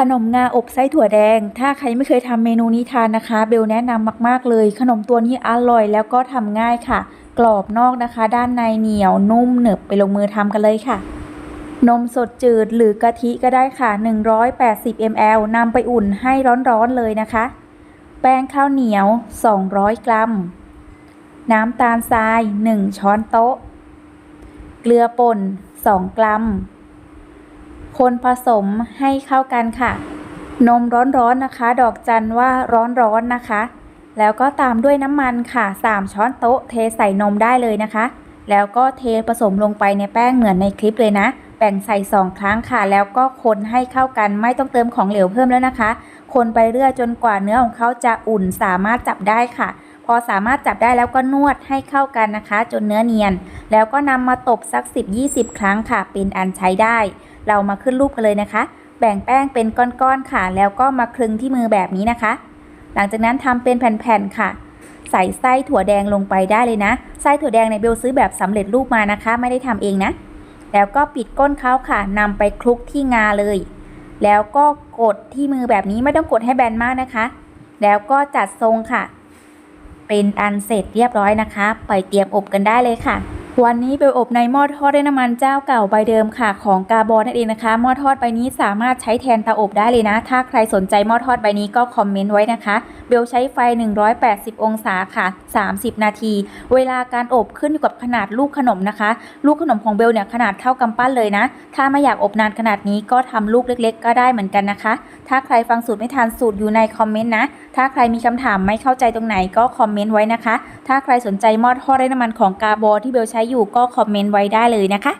ขนมงาอบไส้ถั่วแดง ถ้าใครไม่เคยทำเมนูนี้ทานนะคะ เบลแนะนำมาก ๆ เลย ขนมตัวนี้อร่อยแล้วก็ทำง่ายค่ะ กรอบนอกนะคะ ด้านในเหนียวนุ่มหนึบไปลงมือทำกันเลยค่ะ นมสดจืดหรือกะทิก็ได้ค่ะ 180 ml นำไปอุ่นให้ร้อนๆเลยนะคะ แป้งข้าวเหนียว 200 กรัม น้ำตาลทราย 1 ช้อนโต๊ะ เกลือป่น 2 กรัม คนผสมให้เข้ากันค่ะ นมร้อนๆนะคะ ดอกจันว่าร้อนๆนะคะ แล้วก็ตามด้วยน้ำมันค่ะ 3 ช้อนโต๊ะเทใส่นมได้เลยนะคะ แล้วก็เทผสมลงไปในแป้งเหมือนในคลิปเลยนะ แบ่งใส่ 2 ครั้งค่ะ แล้วก็คนให้เข้ากันไม่ต้องเติมของเหลวเพิ่มแล้วนะคะ คนไปเรื่อยจนกว่าเนื้อของเขาจะอุ่นสามารถจับได้ค่ะ พอสามารถจับได้แล้วก็นวดให้เข้ากันนะคะ จนเนื้อเนียน แล้วก็นำมาตบสัก 10-20 ครั้งค่ะ เป็นอันใช้ได้ เรามาขึ้นรูปกันเลยนะคะ แบ่งแป้งเป็นก้อนๆค่ะ แล้วก็มาคลึงที่มือแบบนี้นะคะ หลังจากนั้นทำเป็นแผ่นๆค่ะ ใส่ไส้ถั่วแดงลงไปได้เลยนะ ไส้ถั่วแดงในเบลซื้อแบบสำเร็จรูปมานะคะ ไม่ได้ทำเองนะ แล้วก็ปิดก้นเขาค่ะนำไปคลุกที่งาเลย แล้วก็กดที่มือแบบนี้ไม่ต้องกดให้แบนมากนะคะ แล้วก็จัดทรงค่ะ เป็นอันเสร็จเรียบร้อยนะคะไปเตรียมอบกันได้เลยค่ะ วันนี้เบลอบในหม้อทอดด้วยน้ำมันเจ้าเก่าใบเดิมค่ะของกาบอนนั่นเองนะคะหม้อทอดใบนี้สามารถใช้แทนเตาอบได้เลยนะ ถ้าใครสนใจหม้อทอดใบนี้ก็คอมเมนต์ไว้นะคะ เบลใช้ไฟ 180 องศาค่ะ 30 นาที เวลาการอบขึ้นอยู่กับขนาดลูกขนมนะคะ ลูกขนมของเบลเนี่ยขนาดเท่ากำปั้นเลยนะ ถ้าไม่อยากอบนานขนาดนี้ก็ทำลูกเล็ก ๆ ก็ได้เหมือนกันนะคะ ถ้าใครฟังสูตรไม่ทันสูตรอยู่ในคอมเมนต์นะถ้าใครมีคำถามไม่เข้าใจตรงไหนก็คอมเมนต์ไว้นะคะ ถ้าใครสนใจหม้อทอดไร้น้ำมันของกาโบที่เบลใช้อยู่ก็คอมเมนต์ไว้ได้เลยนะคะ